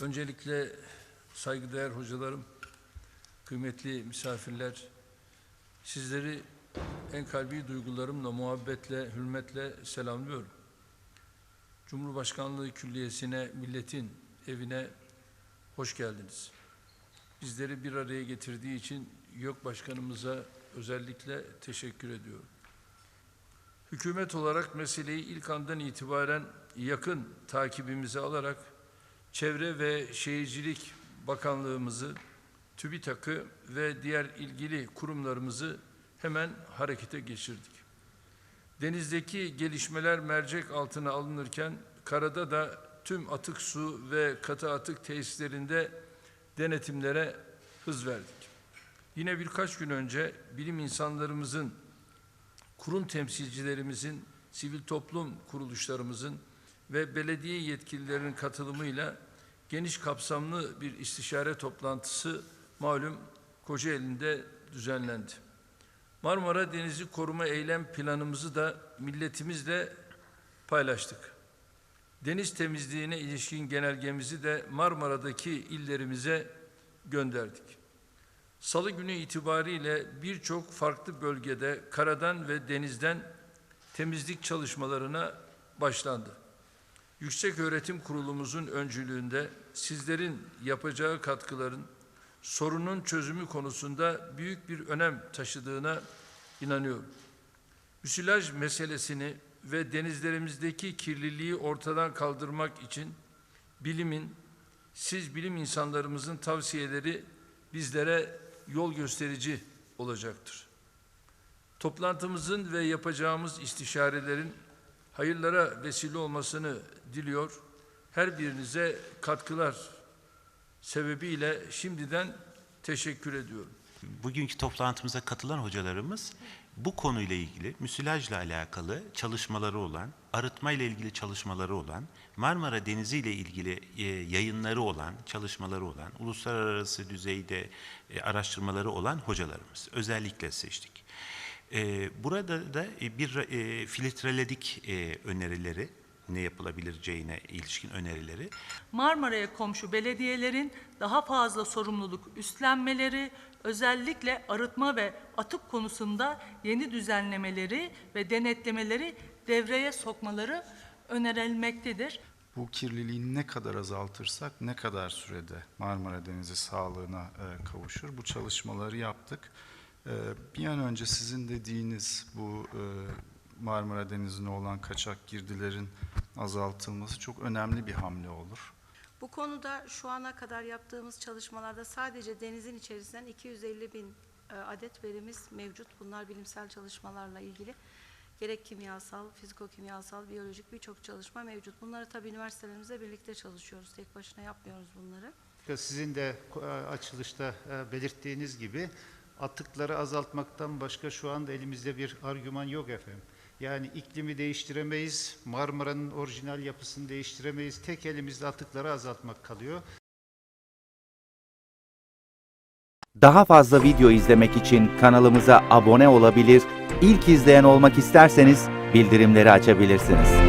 Öncelikle saygıdeğer hocalarım, kıymetli misafirler, sizleri en kalbi duygularımla, muhabbetle, hürmetle selamlıyorum. Cumhurbaşkanlığı Külliyesi'ne, milletin evine hoş geldiniz. Bizleri bir araya getirdiği için YÖK Başkanımıza özellikle teşekkür ediyorum. Hükümet olarak meseleyi ilk andan itibaren yakın takibimize alarak Çevre ve Şehircilik Bakanlığımızı, TÜBİTAK'ı ve diğer ilgili kurumlarımızı hemen harekete geçirdik. Denizdeki gelişmeler mercek altına alınırken karada da tüm atık su ve katı atık tesislerinde denetimlere hız verdik. Yine birkaç gün önce bilim insanlarımızın, kurum temsilcilerimizin, sivil toplum kuruluşlarımızın ve belediye yetkililerinin katılımıyla geniş kapsamlı bir istişare toplantısı malum Kocaeli'nde düzenlendi. Marmara Denizi Koruma Eylem Planımızı da milletimizle paylaştık. Deniz temizliğine ilişkin genelgemizi de Marmara'daki illerimize gönderdik. Salı günü itibariyle birçok farklı bölgede karadan ve denizden temizlik çalışmalarına başlandı. Yüksek Öğretim Kurulumuzun öncülüğünde sizlerin yapacağı katkıların sorunun çözümü konusunda büyük bir önem taşıdığına inanıyorum. Müsilaj meselesini ve denizlerimizdeki kirliliği ortadan kaldırmak için bilimin, siz bilim insanlarımızın tavsiyeleri bizlere yol gösterici olacaktır. Toplantımızın ve yapacağımız istişarelerin hayırlara vesile olmasını diliyor. Her birinize katkılar sebebiyle şimdiden teşekkür ediyorum. Bugünkü toplantımıza katılan hocalarımız bu konuyla ilgili, müsilajla alakalı çalışmaları olan, arıtma ile ilgili çalışmaları olan, Marmara Denizi ile ilgili e, yayınları olan, çalışmaları olan, uluslararası düzeyde e, araştırmaları olan hocalarımız. Özellikle seçtik. E, burada da e, bir e, filtreledik e, önerileri, ne yapılabileceğine ilişkin önerileri. Marmara'ya komşu belediyelerin daha fazla sorumluluk üstlenmeleri, özellikle arıtma ve atık konusunda yeni düzenlemeleri ve denetlemeleri devreye sokmaları önerilmektedir. Bu kirliliği ne kadar azaltırsak ne kadar sürede Marmara Denizi sağlığına kavuşur. Bu çalışmaları yaptık. E, bir an önce sizin dediğiniz bu e, Marmara Denizi'ne olan kaçak girdilerin azaltılması çok önemli bir hamle olur. Bu konuda şu ana kadar yaptığımız çalışmalarda sadece denizin içerisinden 250 bin e, adet verimiz mevcut. Bunlar bilimsel çalışmalarla ilgili. Gerek kimyasal, fiziko-kimyasal, biyolojik birçok çalışma mevcut. Bunları tabii üniversitelerimizle birlikte çalışıyoruz. Tek başına yapmıyoruz bunları. Sizin de e, açılışta belirttiğiniz gibi atıkları azaltmaktan başka şu anda elimizde bir argüman yok efendim. Yani iklimi değiştiremeyiz, Marmara'nın orijinal yapısını değiştiremeyiz. Tek elimizde atıkları azaltmak kalıyor. Daha fazla video izlemek için kanalımıza abone olabilir, ilk izleyen olmak isterseniz bildirimleri açabilirsiniz.